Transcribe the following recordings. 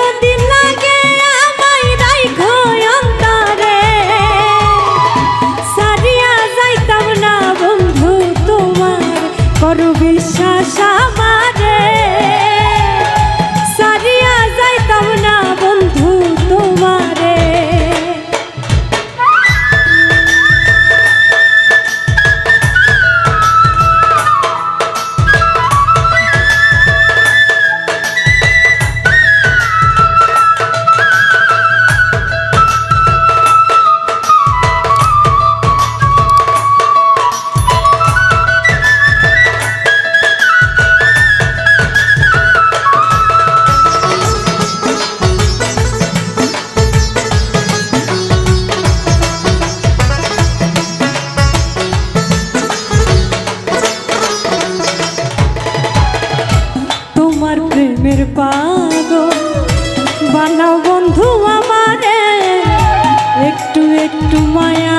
মায়া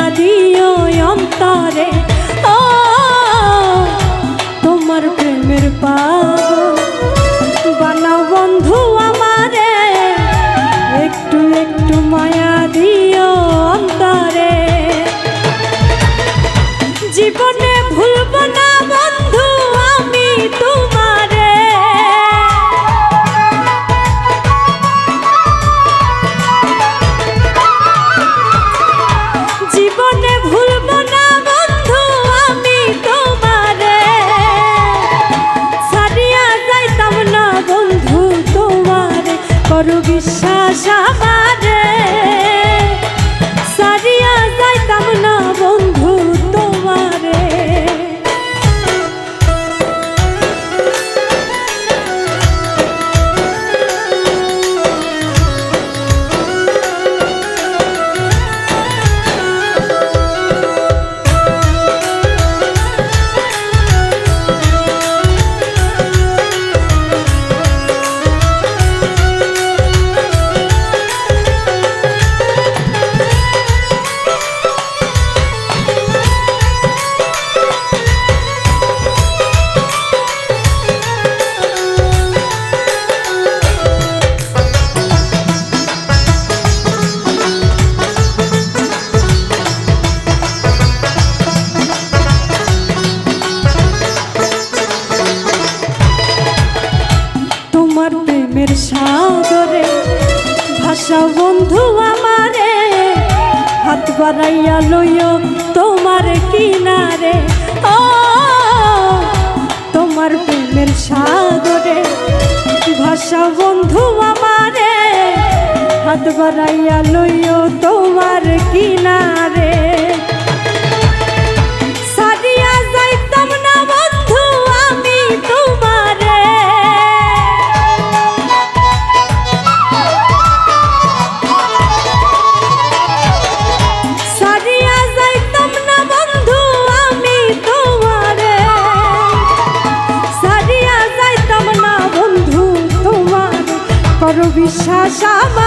দিও অন্তরে। ও তোমার প্রেমের পাগল। বানাও বন্ধু আমারে, একটু একটু মায়া দিও অন্তরে। জীবনে ভুলব না করু বিশ্বাস আমারে। প্রেমের সাগরে। ভাষা বন্ধু আমারে, হাত বাড়াইয়া লইও তোমার কিনারে। ও, তোমার প্রেমের সাগরে। ভাষা বন্ধু আমারে, হাত বাড়াইয়া লইও তোমার কিনারে। বিশ্বাস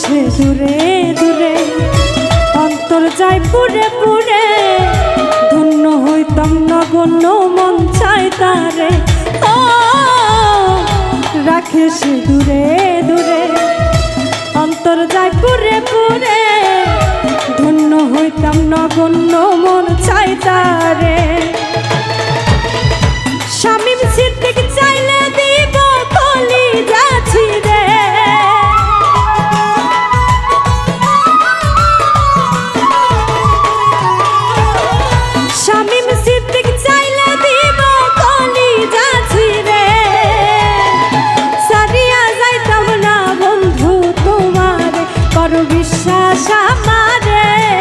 সে দূরে দূরে, অন্তর যায় পুরে পুরে ধন্য হইতাম নগণ্য, মন চাই তারে। রাখে সে দূরে দূরে, অন্তর যায় পুরে পুরে ধন্য হইতাম নগণ্য, মন চাই তারে। বিশ্বাস আমারে।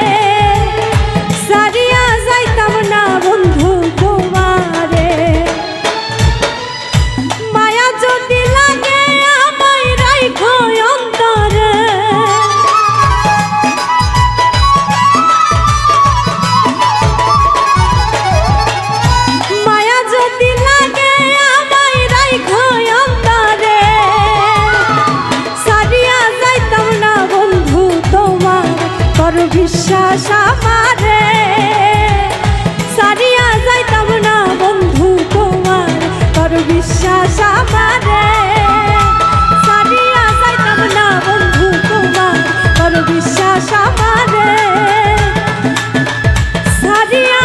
Yeah.